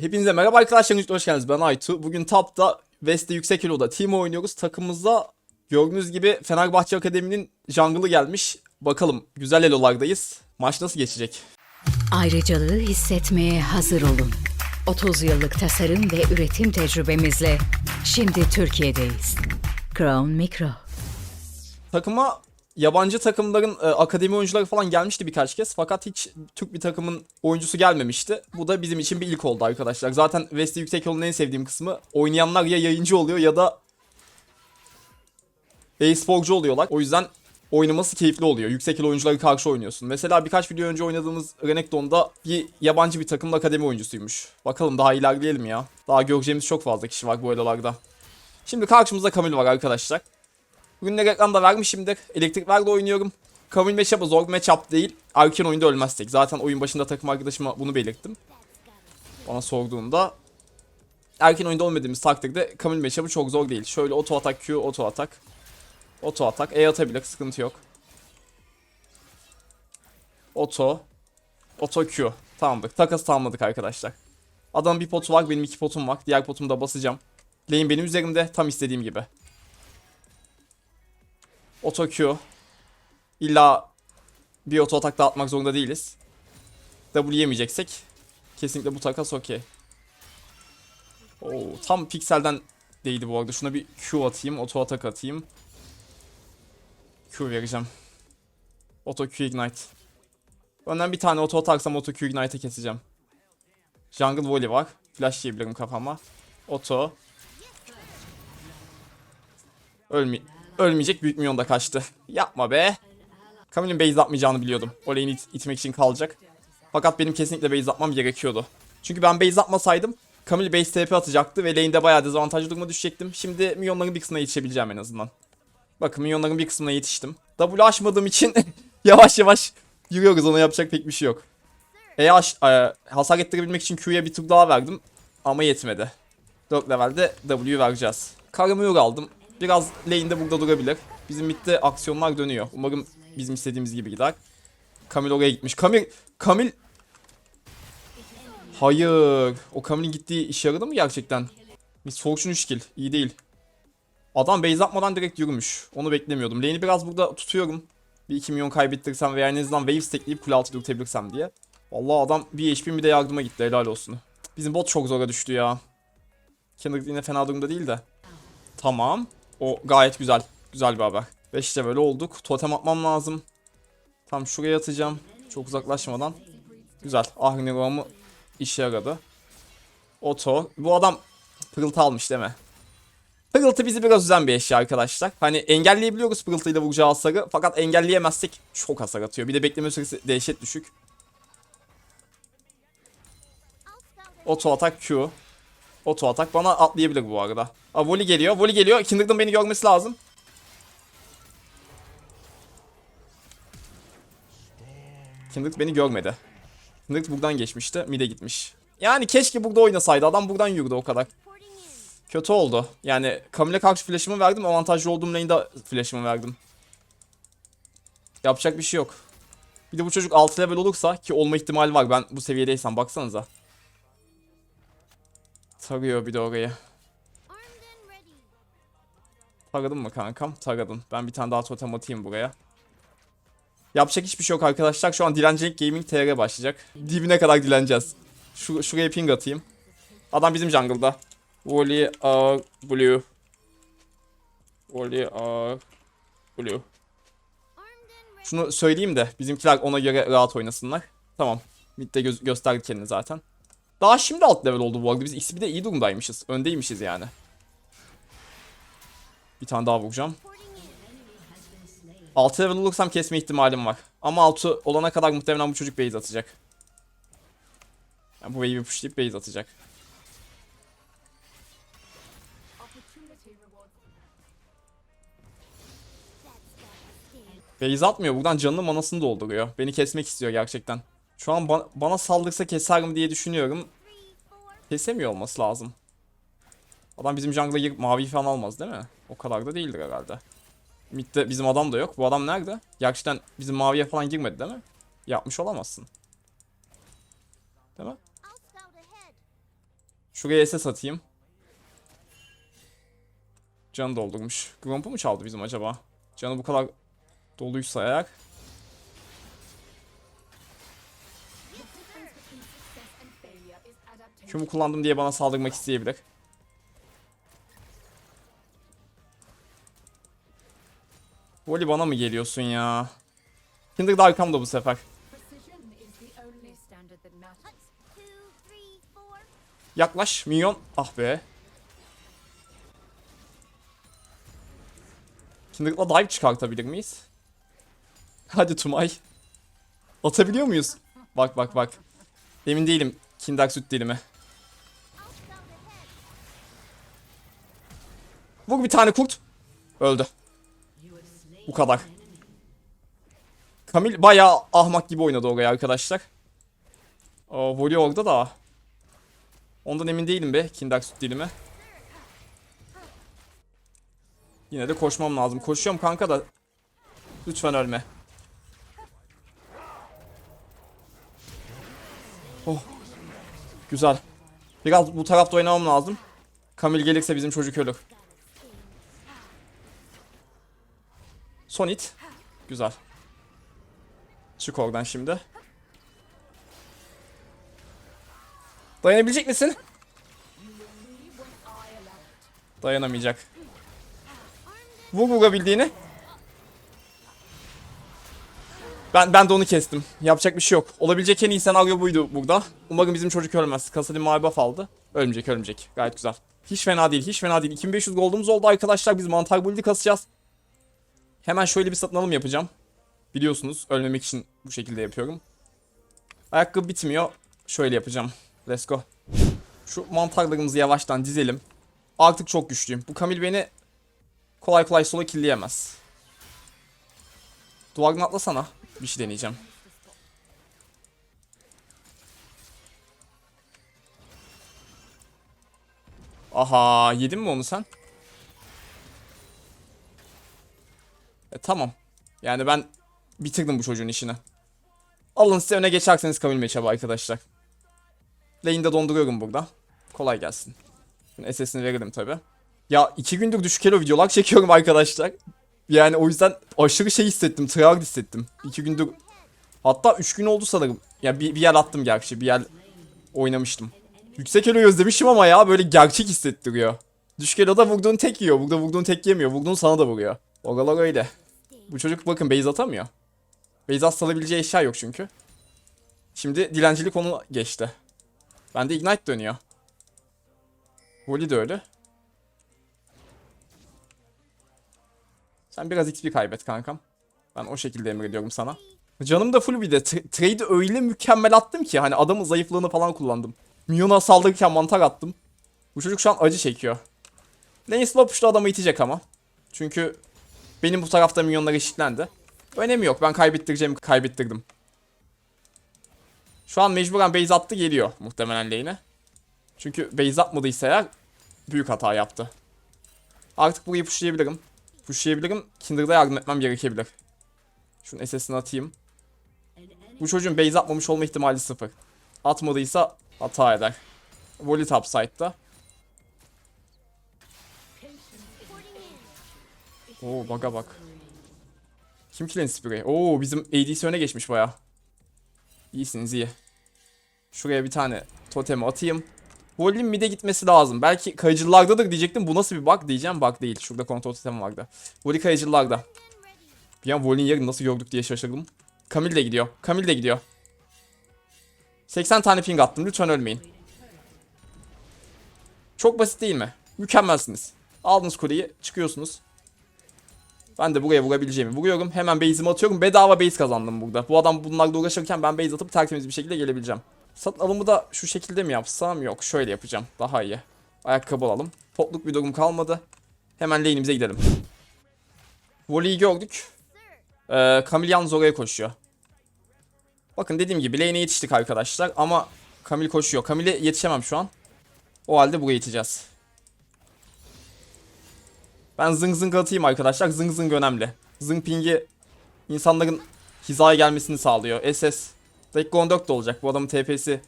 Hepinize merhaba arkadaşlar, hoş geldiniz. Ben Aytu. Bugün Tap'ta West'te yüksek elo'da team oynuyoruz. Takımımızda gördüğünüz gibi Fenerbahçe Akademi'nin jungle'ı gelmiş. Bakalım güzel elo'lardayız. Maç nasıl geçecek? Ayrıcalığı hissetmeye hazır olun. 30 yıllık tasarım ve üretim tecrübemizle şimdi Türkiye'deyiz. Crown Micro. Takıma yabancı takımların e, akademi oyuncuları falan gelmişti birkaç kez. Fakat hiç Türk bir takımın oyuncusu gelmemişti. Bu da bizim için bir ilk oldu arkadaşlar. Zaten West'te yüksek elo'nun en sevdiğim kısmı oynayanlar ya yayıncı oluyor ya da e-sporcu oluyorlar. O yüzden oynaması keyifli oluyor. Yüksek elo oyunculara karşı oynuyorsun. Mesela birkaç video önce oynadığımız Renekton'da bir yabancı bir takımın akademi oyuncusuymuş. Bakalım daha ilerleyelim ya. Daha göreceğimiz çok fazla kişi var bu elolarda. Şimdi karşımızda Kamil var arkadaşlar. Bugün de ekranda vermişimdir. Elektrik verle oynuyorum. Kamil matchup'ı zor bir matchup değil. Erken oyunda ölmezsek. Zaten oyun başında takım arkadaşıma bunu belirttim. Bana sorduğunda erken oyunda olmadığımız takdirde Kamil matchup'ı çok zor değil. Şöyle auto atak Q, auto atak. Auto atak. E atabilir. Sıkıntı yok. Auto. Auto Q. Tamamdır. Takas tamamladık arkadaşlar. Adamın bir potu var. Benim iki potum var. Diğer potumu da basacağım. Lane benim üzerimde. Tam istediğim gibi. Auto Q. İlla bir auto atak da atmak zorunda değiliz. W yemeyeceksek kesinlikle bu takas okey. Oo, tam pikselden değdi bu arada. Şuna bir Q atayım, auto atak atayım. Q vereceğim. Auto Q ignite. Önden bir tane auto atarsam auto Q ignite'ı keseceğim. Jungle volley var. Flash yiyebilirim kafama. Auto. Ölme ölmeyecek büyük milyon da kaçtı. Yapma be. Camille'in base atmayacağını biliyordum. O lane'i it- itmek için kalacak. Fakat benim kesinlikle base atmam gerekiyordu. Çünkü ben base atmasaydım Camille base TP atacaktı ve lane'de bayağı dezavantajlı duruma düşecektim. Şimdi milyonların bir kısmına yetişebileceğim en azından. Bakın milyonların bir kısmına yetiştim. W aşmadığım için yavaş yavaş yürüyoruz ona yapacak pek bir şey yok. E, aş- e, hasar ettirebilmek için Q'ya bir tur daha verdim ama yetmedi. 4 levelde W vereceğiz. Karamür aldım. Biraz lane'de burada durabilir. Bizim midde aksiyonlar dönüyor. Umarım bizim istediğimiz gibi gider. Kamil oraya gitmiş. Kamil, Kamil... Hayır. O Kamil'in gittiği işe yaradı mı gerçekten? Miss Fortune 3 kill. İyi değil. Adam base atmadan direkt yürümüş. Onu beklemiyordum. Lane'i biraz burada tutuyorum. Bir 2 milyon kaybettirsem veya en azından wave stackleyip kule altı dürtebilirsem diye. Vallahi adam bir HP bir de yardıma gitti. Helal olsun. Bizim bot çok zora düştü ya. Kendrick yine fena durumda değil de. Tamam. O gayet güzel. Güzel bir haber. 5 level olduk. Totem atmam lazım. Tam şuraya atacağım. Çok uzaklaşmadan. Güzel. Ahrineroğamı işe yaradı. Oto. Bu adam pırıltı almış değil mi? Pırıltı bizi biraz üzen bir eşya arkadaşlar. Hani engelleyebiliyoruz pırıltıyla vuracağı hasarı. Fakat engelleyemezsek çok hasar atıyor. Bir de bekleme süresi dehşet düşük. Oto atak Q. Oto atak bana atlayabilir bu arada. Aa, volley geliyor. Volley geliyor. Kindred'ın beni görmesi lazım. Kindred beni görmedi. Kindred buradan geçmişti. Mid'e gitmiş. Yani keşke burada oynasaydı. Adam buradan yürüdü o kadar. Kötü oldu. Yani Camille'e karşı flash'ımı verdim. Avantajlı olduğum lane'de flash'ımı verdim. Yapacak bir şey yok. Bir de bu çocuk 6 level olursa ki olma ihtimali var. Ben bu seviyedeysem baksanıza. Tarıyor bir de orayı. Taradın mı kankam? Taradın. Ben bir tane daha totem atayım buraya. Yapacak hiçbir şey yok arkadaşlar. Şu an Dilencilik Gaming TR başlayacak. Dibine kadar dileneceğiz. Şu, şuraya ping atayım. Adam bizim jungle'da. Volley ağır blue. Volley ağır blue. Şunu söyleyeyim de bizimkiler ona göre rahat oynasınlar. Tamam. Mid'de gö gösterdi kendini zaten. Daha şimdi alt level oldu bu arada. Biz XP'de iyi durumdaymışız. Öndeymişiz yani. Bir tane daha vuracağım. 6 level olursam kesme ihtimalim var. Ama 6 olana kadar muhtemelen bu çocuk base atacak. Yani bu wave'i pushlayıp base atacak. Base atmıyor. Buradan canının manasını dolduruyor. Beni kesmek istiyor gerçekten. Şu an ba- bana saldırsa keserim diye düşünüyorum. Kesemiyor olması lazım. Adam bizim jungle'a girip mavi falan almaz değil mi? O kadar da değildir herhalde. Mid'de bizim adam da yok. Bu adam nerede? Gerçekten bizim maviye falan girmedi değil mi? Yapmış olamazsın. Değil mi? Şuraya SS atayım. Canı doldurmuş. Gromp'u mu çaldı bizim acaba? Canı bu kadar doluysa eğer. Q'mu kullandım diye bana saldırmak isteyebilir. Voli bana mı geliyorsun ya? Kindred arkamda bu sefer. Yaklaş minyon. Ah be. Kindred'la dive çıkartabilir miyiz? Hadi Tumay. Atabiliyor muyuz? Bak bak bak. Emin değilim. Kinder süt dilimi. Vur bir tane kurt. Öldü. Bu kadar. Kamil bayağı ahmak gibi oynadı oraya arkadaşlar. O voley orada da. Ondan emin değilim be Kinder süt dilimi. Yine de koşmam lazım. Koşuyorum kanka da. Lütfen ölme. Oh. Güzel. Biraz bu tarafta oynamam lazım. Kamil gelirse bizim çocuk ölür. Son hit. Güzel. Çık oradan şimdi. Dayanabilecek misin? Dayanamayacak. Vur vurabildiğini. Ben ben de onu kestim. Yapacak bir şey yok. Olabilecek en iyi senaryo buydu burada. Umarım bizim çocuk ölmez. Kasadin mavi buff aldı. Ölmeyecek ölmeyecek. Gayet güzel. Hiç fena değil hiç fena değil. 2500 gold'umuz oldu arkadaşlar. Biz mantar build'i kasacağız. Hemen şöyle bir satın alım yapacağım. Biliyorsunuz ölmemek için bu şekilde yapıyorum. Ayakkabı bitmiyor. Şöyle yapacağım. Let's go. Şu mantarlarımızı yavaştan dizelim. Artık çok güçlüyüm. Bu Kamil beni kolay kolay sola killeyemez. Duvardan atlasana. Bir şey deneyeceğim. Aha yedin mi onu sen? E tamam. Yani ben bitirdim bu çocuğun işini. Alın size öne geçerseniz kabul meçhabı arkadaşlar. Lane'de donduruyorum burada. Kolay gelsin. Şimdi SS'ini verelim tabi. Ya iki gündür düşük elo videolar çekiyorum arkadaşlar. Yani o yüzden aşırı şey hissettim. Tryhard hissettim. İki gündür hatta üç gün oldu sanırım. Ya bir, bir yer attım gerçi. Bir yer oynamıştım. Yüksek elo'yu özlemişim ama ya böyle gerçek hissettiriyor. Düşük elo'da vurduğun tek yiyor. Burada vurduğun tek yemiyor. Vurduğun sana da vuruyor. Oralar öyle. Bu çocuk bakın base atamıyor. Base at salabileceği eşya yok çünkü. Şimdi dilencilik onu geçti. Bende ignite dönüyor. Voli de öyle. Sen biraz XP kaybet kankam. Ben o şekilde emrediyorum sana. Canım da full bir de Tra- trade'i öyle mükemmel attım ki hani adamın zayıflığını falan kullandım. Minyona saldırırken mantar attım. Bu çocuk şu an acı çekiyor. Lane slow push'la adamı itecek ama. Çünkü benim bu tarafta minyonlar eşitlendi. Önemi yok. Ben kaybettireceğimi kaybettirdim. Şu an mecburen base attı geliyor muhtemelen lane'e. Çünkü base atmadıysa eğer büyük hata yaptı. Artık burayı pushlayabilirim. Pushlayabilirim. Kindred'a yardım etmem gerekebilir. Şunun SS'ini atayım. Bu çocuğun base atmamış olma ihtimali sıfır. Atmadıysa hata eder. Volley topside'da. Oo baga bak. Kim killen sprey? Oo bizim ADC öne geçmiş baya. İyisiniz iyi. Şuraya bir tane totemi atayım. Vol'in mid'e gitmesi lazım. Belki kayıcılardadır diyecektim. Bu nasıl bir bug diyeceğim. Bug değil. Şurada kontrol totemi vardı. Voli kayıcılarda. Bir an Vol'in yerini nasıl gördük diye şaşırdım. Kamil de gidiyor. Kamil de gidiyor. 80 tane ping attım. Lütfen ölmeyin. Çok basit değil mi? Mükemmelsiniz. Aldınız kuleyi. Çıkıyorsunuz. Ben de buraya vurabileceğimi vuruyorum. Hemen base'imi atıyorum. Bedava base kazandım burada. Bu adam bunlarla uğraşırken ben base atıp tertemiz bir şekilde gelebileceğim. Satın alımı da şu şekilde mi yapsam? Yok şöyle yapacağım. Daha iyi. Ayakkabı alalım. Potluk bir durum kalmadı. Hemen lane'imize gidelim. Volley'i gördük. Ee, Kamil yalnız oraya koşuyor. Bakın dediğim gibi lane'e yetiştik arkadaşlar ama Kamil koşuyor. Kamil'e yetişemem şu an. O halde buraya yeteceğiz. Ben zıng zıng atayım arkadaşlar. Zıng zıng önemli. Zıng pingi insanların hizaya gelmesini sağlıyor. SS. Dakika 14 de olacak. Bu adamın TP'si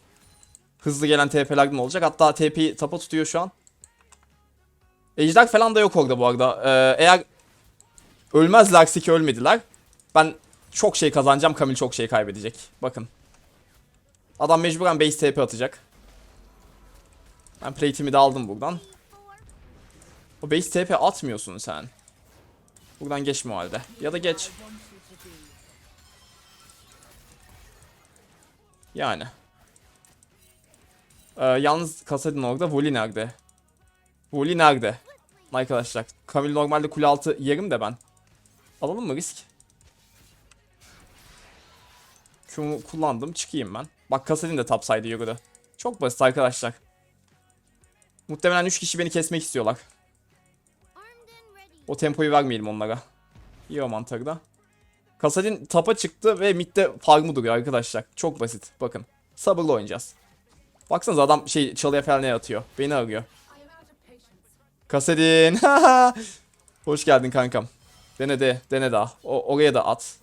Hızlı gelen TP'lerden olacak. Hatta TP'yi tapa tutuyor şu an. Ejder falan da yok orada bu arada. Ee, eğer ölmezlerse ki ölmediler. Ben çok şey kazanacağım. Kamil çok şey kaybedecek. Bakın. Adam mecburen base TP atacak. Ben plate'imi de aldım buradan. O base TP atmıyorsun sen. Buradan geçme o halde. Ya da geç. Yani. Ee, yalnız Kasadin orada. Voli nerede? Voli nerede? Arkadaşlar. Kamil normalde kule altı yerim de ben. Alalım mı risk? Q'mu kullandım. Çıkayım ben. Bak Kasadin de topside'e yürüdü. Çok basit arkadaşlar. Muhtemelen 3 kişi beni kesmek istiyorlar. O tempoyu vermeyelim onlara. İyi o mantarı da. Kasadin tapa çıktı ve midde farmı duruyor arkadaşlar. Çok basit. Bakın. Sabırlı oynayacağız. Baksanıza adam şey çalıya falan atıyor. Beni arıyor. Kasadin. Hoş geldin kankam. Dene de, dene daha. O, oraya da at.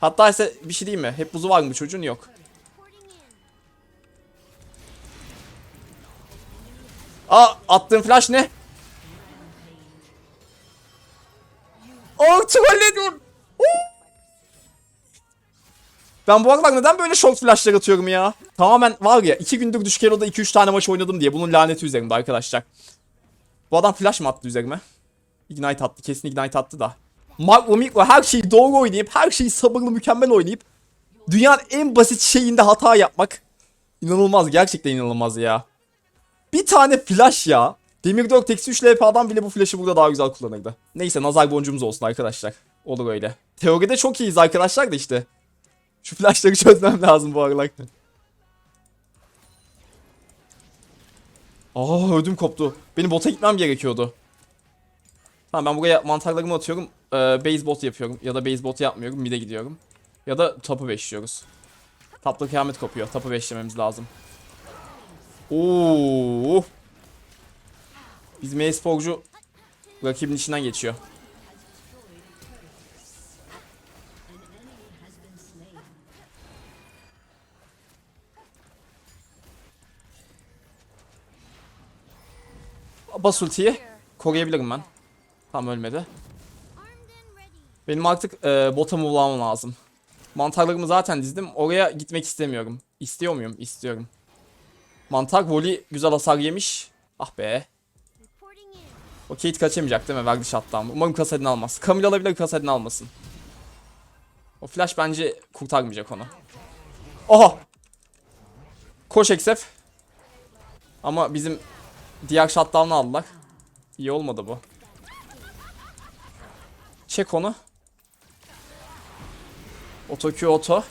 Hatta ise bir şey diyeyim mi? Hep buzu var mı çocuğun? Yok. Aa attığın flash ne? Ben bu aralar neden böyle short flashlar atıyorum ya? Tamamen var ya 2 gündür düşük elo'da 2-3 tane maç oynadım diye bunun laneti üzerimde arkadaşlar. Bu adam flash mı attı üzerime? Ignite attı kesin ignite attı da. Makro mikro her şeyi doğru oynayıp her şeyi sabırlı mükemmel oynayıp dünyanın en basit şeyinde hata yapmak inanılmaz gerçekten inanılmaz ya. Bir tane flash ya. Demir 4 eksi 3 LP adam bile bu flash'ı burada daha güzel kullanırdı. Neyse nazar boncuğumuz olsun arkadaşlar. Olur öyle. Teoride çok iyiyiz arkadaşlar da işte. Şu flashları çözmem lazım bu aralar. Aa ödüm koptu. Benim bota gitmem gerekiyordu. Tamam ben buraya mantarlarımı atıyorum. Ee, base bot yapıyorum. Ya da base bot yapmıyorum. Mid'e gidiyorum. Ya da tapı beşliyoruz. Tapta kıyamet kopuyor. Tapı beşlememiz lazım. Oo. Bizim e-sporcu rakibin içinden geçiyor. Bas ultiyi. Koruyabilirim ben. Tam ölmedi. Benim artık e, bota move'lamam lazım. Mantarlarımı zaten dizdim. Oraya gitmek istemiyorum. İstiyor muyum? İstiyorum. Mantar voli güzel hasar yemiş. Ah be. O Kate kaçamayacak değil mi? Verdi shutdown. Umarım kasadini almaz. Camille alabilir kasadini almasın. O flash bence kurtarmayacak onu. Oha! Koş Eksef. Ama bizim diğer shutdown'ı aldılar. İyi olmadı bu. Çek onu. Oto Q oto.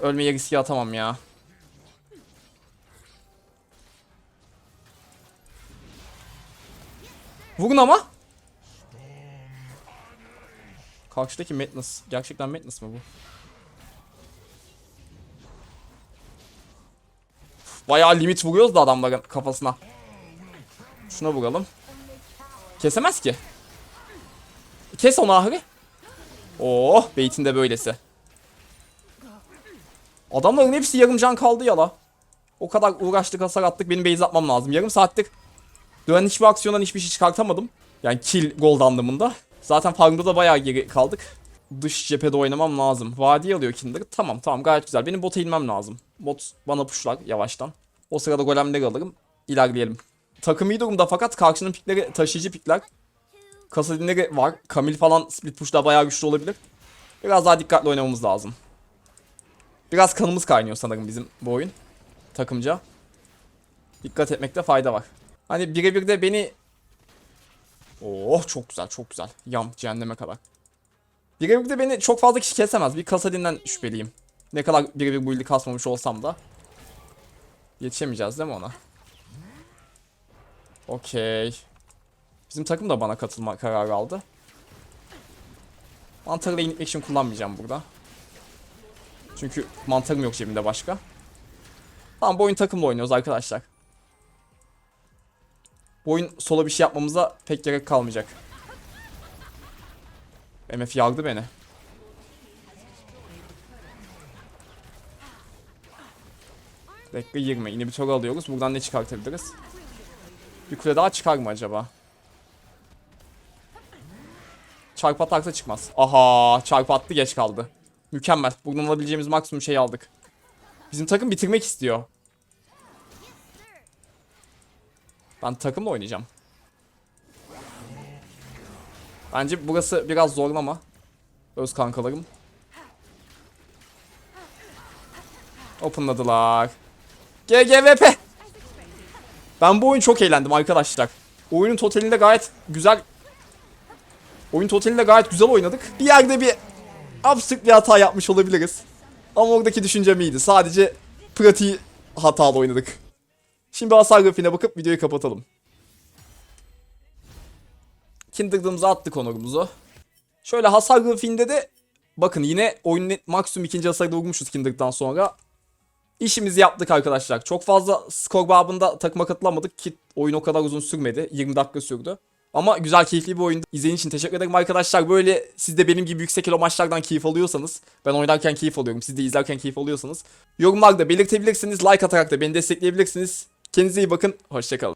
Ölmeye riske atamam ya. Vurun ama. Karşıdaki Madness. Gerçekten Madness mı bu? Bayağı limit vuruyoruz da adamların kafasına. Şuna vuralım. Kesemez ki. Kes onu ahri. Oh, beytin de böylesi. Adamların hepsi yarım can kaldı ya la. O kadar uğraştık hasar attık benim base atmam lazım. Yarım saattir Dönen hiçbir aksiyondan hiçbir şey çıkartamadım. Yani kill gold anlamında. Zaten farmda da bayağı geri kaldık. Dış cephede oynamam lazım. Vadi alıyor Kinder. Tamam tamam gayet güzel. Benim bota inmem lazım. Bot bana pushlar yavaştan. O sırada golemleri alırım. İlerleyelim. Takım iyi durumda fakat karşının pikleri taşıyıcı pikler. Kasadinleri var. Kamil falan split push'ta bayağı güçlü olabilir. Biraz daha dikkatli oynamamız lazım. Biraz kanımız kaynıyor sanırım bizim bu oyun. Takımca. Dikkat etmekte fayda var. Hani birebir de beni... Oh çok güzel çok güzel. Yam cehenneme kadar. Birebir de beni çok fazla kişi kesemez. Bir Kasadin'den şüpheliyim. Ne kadar birebir bu ildi kasmamış olsam da. Yetişemeyeceğiz değil mi ona? Okey. Bizim takım da bana katılma kararı aldı. Mantarı initmek için kullanmayacağım burada. Çünkü mantarım yok cebimde başka. Tamam bu oyun takımla oynuyoruz arkadaşlar. Bu oyun solo bir şey yapmamıza pek gerek kalmayacak. MF yaldı beni. Dakika 20. Yine bir soru alıyoruz. Buradan ne çıkartabiliriz? Bir kule daha çıkar mı acaba? Çarp atarsa çıkmaz. Aha çarp attı geç kaldı. Mükemmel. Buradan alabileceğimiz maksimum şey aldık. Bizim takım bitirmek istiyor. Ben takımla oynayacağım. Bence burası biraz zorlama. Öz kankalarım. Openladılar. GGVP. Ben bu oyun çok eğlendim arkadaşlar. Oyunun totalinde gayet güzel Oyun totalinde gayet güzel oynadık. Bir yerde bir absürt bir hata yapmış olabiliriz. Ama oradaki düşüncem iyiydi. Sadece pratiği hatalı oynadık. Şimdi hasar grafiğine bakıp videoyu kapatalım. Kindred'ımıza attık onurumuzu. Şöyle hasar grafiğinde de bakın yine oyunun maksimum ikinci hasarda vurmuşuz Kindred'dan sonra. İşimizi yaptık arkadaşlar. Çok fazla skor babında takıma katılamadık ki oyun o kadar uzun sürmedi. 20 dakika sürdü. Ama güzel keyifli bir oyundu. İzlediğiniz için teşekkür ederim arkadaşlar. Böyle siz de benim gibi yüksek elo maçlardan keyif alıyorsanız, ben oynarken keyif alıyorum. Siz de izlerken keyif alıyorsanız yorumlarda belirtebilirsiniz. Like atarak da beni destekleyebilirsiniz. Kendinize iyi bakın. Hoşçakalın.